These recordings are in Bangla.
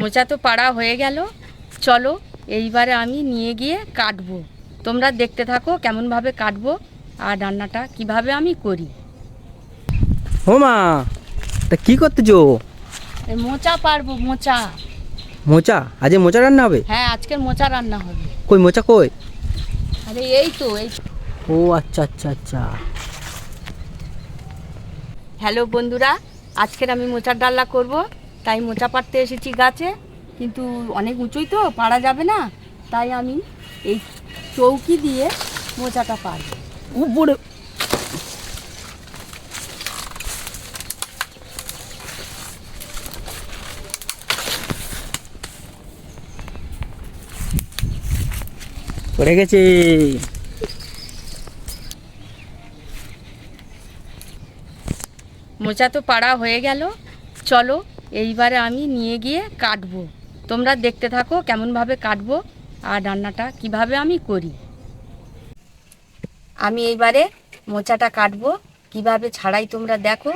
মোচা তো পাড়া হয়ে গেল। চলো এইবারে আমি নিয়ে গিয়ে কাটবো। তোমরা দেখতে থাকো কেমনভাবে কাটবো আর রান্নাটা কীভাবে আমি করি। ও মা তা কি করতেছো? এই মোচা পারব মোচা। মোচা? আজ মোচা রান্না হবে? হ্যাঁ আজকের মোচা রান্না হবে। কই মোচা কই? আরে এই তো এই ও আচ্ছা আচ্ছা আচ্ছা। হ্যালো বন্ধুরা আজকের আমি মোচার ডাল্লা করব। তাই মোচা পাড়তে এসেছি গাছে কিন্তু অনেক উঁচুই তো পারা যাবে না। তাই আমি এই চৌকি দিয়ে মোচাটা পারব উপরে। পড়ে গেছে। মোচা তো পাড়া হয়ে গেল। চলো এইবারে আমি নিয়ে গিয়ে কাটবো। তোমরা দেখতে থাকো কেমনভাবে কাটবো আর রান্নাটা কীভাবে আমি করি। আমি এইবারে মোচাটা কাটবো। কীভাবে ছাড়াই তোমরা দেখো।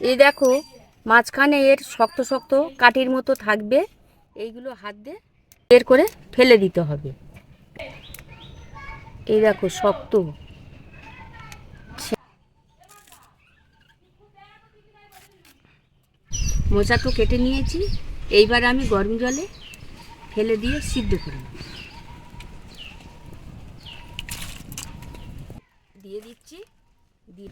এই দেখো, মাঝখানে এর শক্ত শক্ত কাঠির মতো থাকবে। এইগুলো হাত দিয়ে বের করে ফেলে দিতে হবে। এই দেখো, শক্ত। মোচা তো কেটে নিয়েছি। এইবার আমি গরম জলে ফেলে দিয়ে সিদ্ধ করে। দিয়ে দিচ্ছি, দিয়ে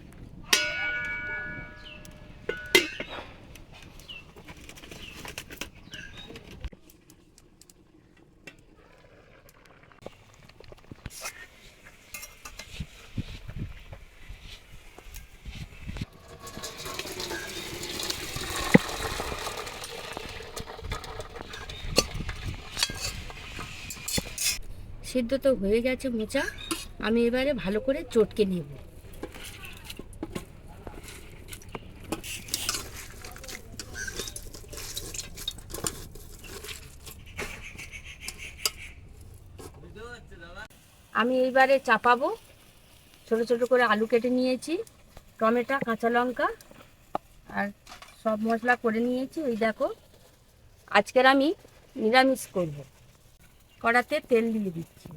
সিদ্ধ তো হয়ে গেছে মোচা। আমি এবারে ভালো করে চটকে নেব। আমি এইবারে চাপাবো। ছোট ছোট করে আলু কেটে নিয়েছি, টমেটো, কাঁচা লঙ্কা, আর সব মশলা করে নিয়েছি। ওই দেখো, আজকের আমি নিরামিষ করব। কড়াতে তেল দিয়ে দিচ্ছি।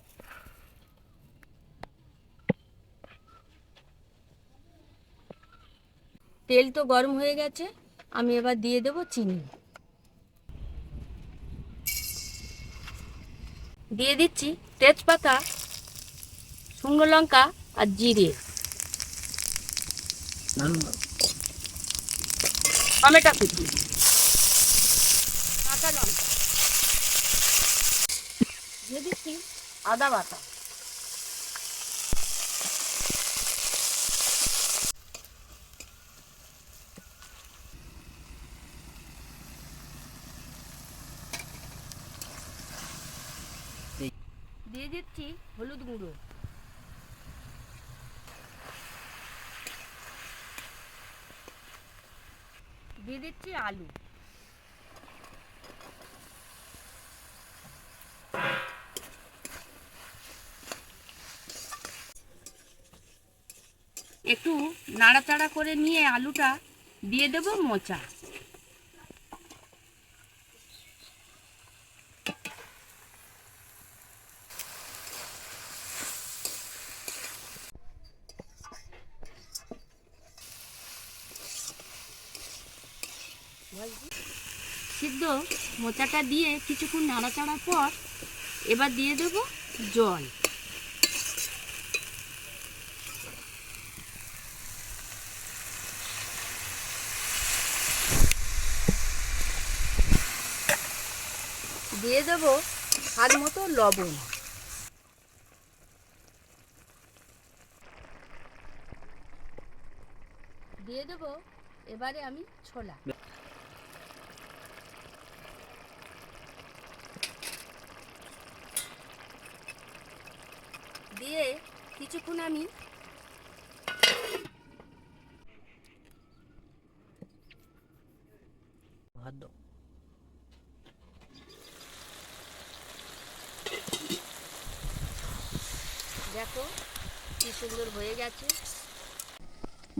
তেল তো গরম হয়ে গেছে আমি এবার দিয়ে দেব চিনি। দিয়ে দিচ্ছি তেজপাতা শুকনো লঙ্কা আর জিরে। টমেটো কুচি। কাঁচা লঙ্কা। দিয়ে দিচ্ছি আদা বাটা। দিয়ে দিচ্ছি হলুদ গুঁড়ো। দিয়ে দিচ্ছি আলু। একটু নাড়াচাড়া করে নিয়ে আলুটা দিয়ে দেব মোচা। সিদ্ধ মোচাটা দিয়ে কিছুক্ষণ নাড়াচাড়ার পর এবার দিয়ে দেব জল। দিয়ে দেব স্বাদ মতো লবণ। দিয়ে দেব এবারে আমি ছোলা। দিয়ে কিছুক্ষণ আমি দেখো, কি সুন্দর হয়ে গেছে।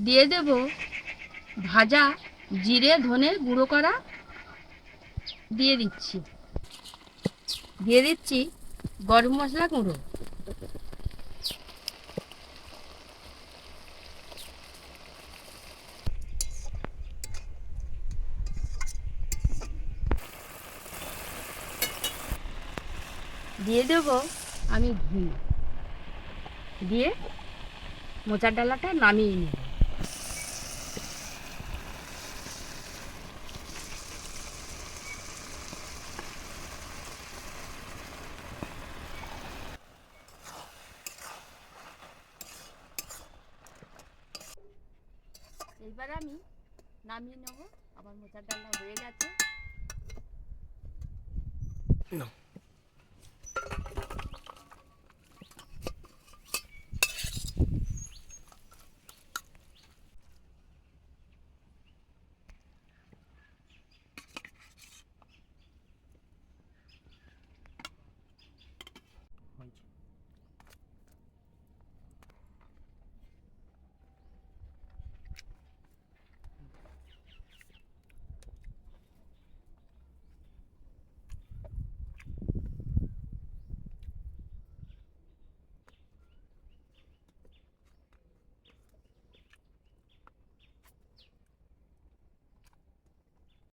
দিয়ে দেব ভাজা জিরে, ধনে গুঁড়ো করা। দিয়ে দিচ্ছি। দিয়ে দিচ্ছি গরম মশলা গুঁড়ো। দিয়ে দেবো আমি ঘি। দিয়ে মোচার ডালাটা নামিয়ে নেব। এইবার আমি নামিয়ে নেব। আমার মোচার ডালটা হয়ে গেছে। নাও।